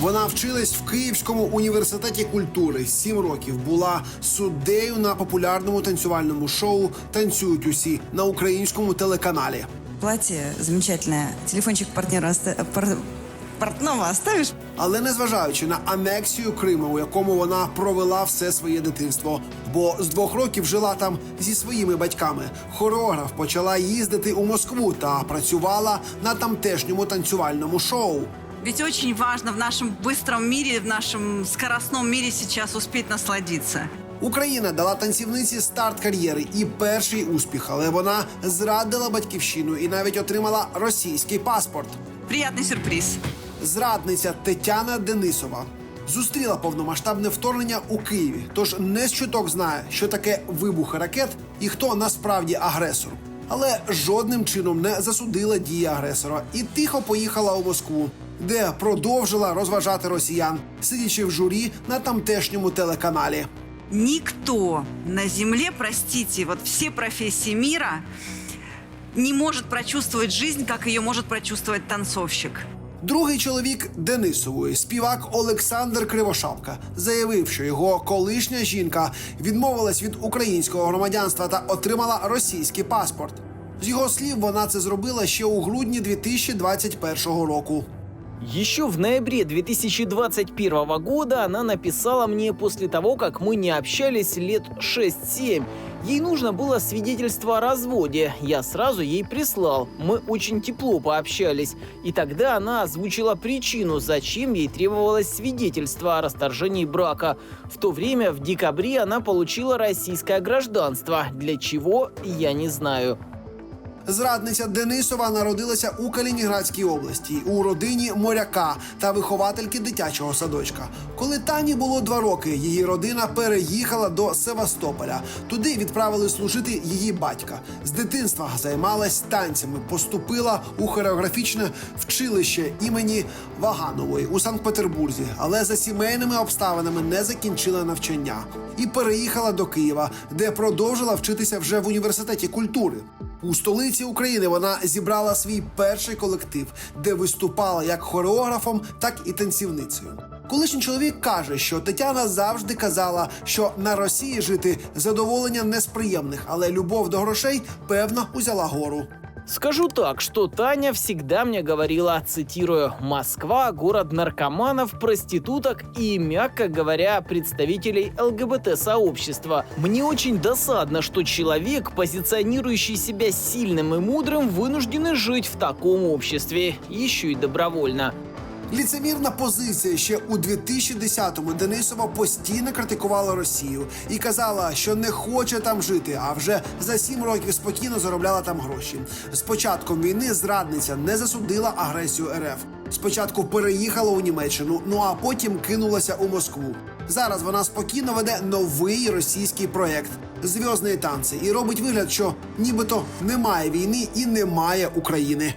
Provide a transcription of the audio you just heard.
Вона вчилась в Київському університеті культури. Сім років була суддею на популярному танцювальному шоу Танцюють усі на українському телеканалі. Платье замечательное. Телефончик партнера пар- портного оставишь? Але незважаючи на анексію Криму, у якому вона провела все своє дитинство, бо з двох років жила там зі своїми батьками. Хореограф почала їздити у Москву та працювала на тамтешньому танцювальному шоу. Ведь очень важно в нашем быстром мире, в нашем скоростном мире сейчас успеть насладиться. Україна дала танцівниці старт кар'єри і перший успіх, але вона зрадила батьківщину і навіть отримала російський паспорт. Приятный сюрприз. Зрадниця Тетяна Денисова зустріла повномасштабне вторгнення у Києві. Тож не з чуток знає, що таке вибухи ракет і хто насправді агресор. Але жодним чином не засудила дії агресора і тихо поїхала у Москву, де продовжила розважати росіян, сидячи в журі на тамтешньому телеканалі. Никто на Земле, простите, вот все профессии мира не может прочувствовать жизнь, как ее может прочувствовать танцовщик. Другий чоловік Денисової, співак Олександр Кривошапка, заявив, що його колишня жінка відмовилась від українського громадянства та отримала російський паспорт. З його слів, вона це зробила ще у грудні 2021 року. Еще в ноябре 2021 года она написала мне после того, как мы не общались лет 6-7. Ей нужно было свидетельство о разводе. Я сразу ей прислал. Мы очень тепло пообщались. И тогда она озвучила причину, зачем ей требовалось свидетельство о расторжении брака. В то время, в декабре, она получила российское гражданство. Для чего, я не знаю. Зрадниця Денисова народилася у Калінінградській області у родині моряка та виховательки дитячого садочка. Коли Тані було два роки, її родина переїхала до Севастополя. Туди відправили служити її батька. З дитинства займалась танцями, поступила у хореографічне вчилище імені Ваганової у Санкт-Петербурзі, але за сімейними обставинами не закінчила навчання і переїхала до Києва, де продовжила вчитися вже в університеті культури. У столиці України вона зібрала свій перший колектив, де виступала як хореографом, так і танцівницею. Колишній чоловік каже, що Тетяна завжди казала, що на Росії жити задоволення не з приємних, але любов до грошей певно узяла гору. Скажу так, что Таня всегда мне говорила, цитирую, «Москва – город наркоманов, проституток и, мягко говоря, представителей ЛГБТ-сообщества. Мне очень досадно, что человек, позиционирующий себя сильным и мудрым, вынуждены жить в таком обществе, еще и добровольно». Ліцемірна позиція ще у 2010-му Денисова постійно критикувала Росію і казала, що не хоче там жити, а вже за сім років спокійно заробляла там гроші. З початком війни зрадниця не засудила агресію РФ. Спочатку переїхала у Німеччину, ну а потім кинулася у Москву. Зараз вона спокійно веде новий російський проект зв'язні танці і робить вигляд, що нібито немає війни і немає України.